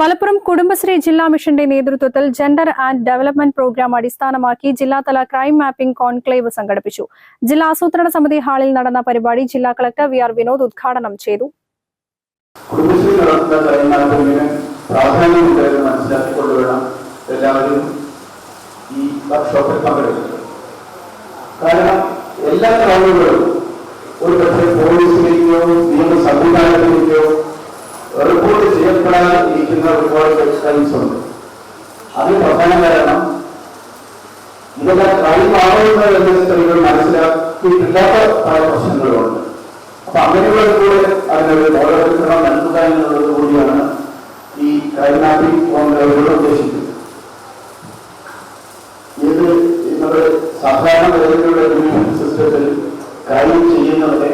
മലപ്പുറം കുടുംബശ്രീ ജില്ലാ മിഷന്റെ നേതൃത്വത്തിൽ ജെൻഡർ ആൻഡ് ഡെവലപ്മെന്റ് പ്രോഗ്രാം അടിസ്ഥാനമാക്കി ജില്ലാതല ക്രൈം മാപ്പിംഗ് കോൺക്ലേവ് സംഘടിപ്പിച്ചു. ജില്ലാ ആസൂത്രണ സമിതി ഹാളിൽ നടന്ന പരിപാടി ജില്ലാ കളക്ടർ വി ആർ വിനോദ് ഉദ്ഘാടനം ചെയ്തു. കാരണം എല്ലാ കാര്യങ്ങളും ഒരു പക്ഷേ പോലീസിലേക്കോ ക്രൈംസ് ഉണ്ട്. അതിന് പ്രധാന കാരണം ഇതെല്ലാം ക്രൈം ആവുന്നത് സ്ത്രീകൾ മനസ്സിലാക്കിയിട്ടില്ലാത്ത പല പ്രശ്നങ്ങളുമുണ്ട് അപ്പൊ അങ്ങനെയുള്ള കൂടെ അതിനൊരു ബോധവൽക്കരണം നൽകുക എന്നുള്ളത് കൂടിയാണ് ഈ ക്രൈമാറ്റിക് കോൺഗ്രസുകൾ ഉദ്ദേശിക്കുന്നത്. ഇത് ഇന്നത് സാധാരണ നിലവിലുള്ള സിസ്റ്റത്തിൽ ക്രൈം ചെയ്യുന്നവരെ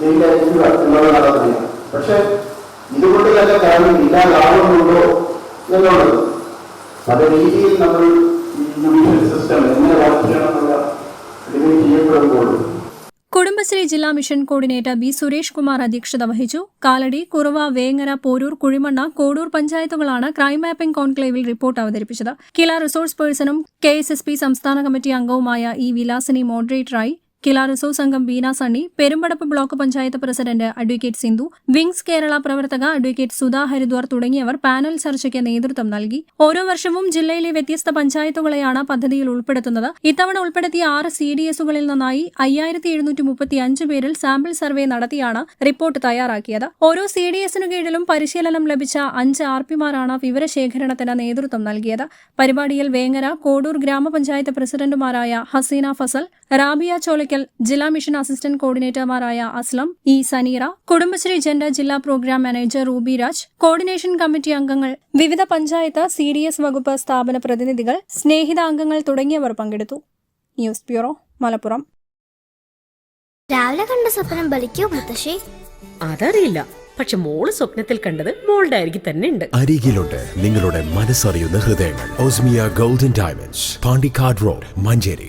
ജയിലയക്കുക എന്നുള്ളത് നടന്നില്ല ഇതുകൊണ്ട് കാരണം ഇല്ലാതാവുന്നുണ്ടോ എന്നുള്ളത് പല രീതിയിൽ നമ്മൾ ജുഡീഷ്യൽ സിസ്റ്റം എങ്ങനെ വർക്ക് ചെയ്യണമെന്നുള്ള ഡിബേറ്റ് ചെയ്യപ്പെടുമ്പോഴും കുടുംബശ്രീ ജില്ലാ mission coordinator B Suresh Kumar അധ്യക്ഷത വഹിച്ചു. കാലടി കുറവ വേങ്ങര പോരൂർ കുഴിമണ്ണ കോടൂർ പഞ്ചായത്തുകളാണ് ക്രൈം മാപ്പിംഗ് കോൺക്ലേവിൽ റിപ്പോർട്ട് അവതരിപ്പിച്ചത്. കില റിസോഴ്സ് പേഴ്സണും കെ സംസ്ഥാന കമ്മിറ്റി അംഗവുമായ ഇ വിലാസിനി മോഡറേറ്ററായി കില റിസോഴ്സ് സംഘം Beena Sunny Perumpadappu block panchayat president advocate Sindhu wings Kerala പ്രവർത്തക അഡ്വക്കേറ്റ് സുധാ ഹരിദ്വാർ തുടങ്ങിയവർ പാനൽ ചർച്ചയ്ക്ക് നേതൃത്വം നൽകി. ഓരോ വർഷവും ജില്ലയിലെ വ്യത്യസ്ത പഞ്ചായത്തുകളെയാണ് പദ്ധതിയിൽ ഉൾപ്പെടുത്തുന്നത്. ഇത്തവണ ഉൾപ്പെടുത്തിയ ആറ് സി ഡി എസുകളിൽ നിന്നായി അയ്യായിരത്തി എഴുന്നൂറ്റി മുപ്പത്തി അഞ്ച് പേരിൽ സാമ്പിൾ സർവേ നടത്തിയാണ് റിപ്പോർട്ട് തയ്യാറാക്കിയത്. ഓരോ സി ഡി എസിനു കീഴിലും പരിശീലനം ലഭിച്ച അഞ്ച് ആർ പിമാരാണ് വിവരശേഖരണത്തിന് നേതൃത്വം നൽകിയത്. പരിപാടിയിൽ വേങ്ങര കോടൂർ ഗ്രാമപഞ്ചായത്ത് പ്രസിഡന്റുമാരായ ഹസീന ഫസൽ റാബിയ ചോലയ്ക്കൽ ജില്ലാ മിഷൻ അസിസ്റ്റന്റ് കോർഡിനേറ്റർമാരായ അസ്ലം ഇ സനീറ കുടുംബശ്രീ ജെൻഡർ ജില്ലാ programme manager Ruby Raj coordination committee അംഗങ്ങൾ വിവിധ പഞ്ചായത്ത് സി ഡി എസ് വകുപ്പ് സ്ഥാപന പ്രതിനിധികൾ സ്നേഹിത അംഗങ്ങൾ തുടങ്ങിയവർ പങ്കെടുത്തു. News bureau Malappuram. രാവിലെ കണ്ട സ്വപ്നം ബലിക്കോ മുത്തശ്ശി? അതറിയില്ല. പക്ഷെ മോൾ സ്വപ്നത്തിൽ കണ്ടത് മോളുടെ അരികിൽ തന്നെ ഉണ്ട്. അരികിലുണ്ട് നിങ്ങളുടെ മനസ്സറിയുന്ന ഹൃദയങ്ങൾ. Osmia golden diamonds Pandikkad road Manjeri.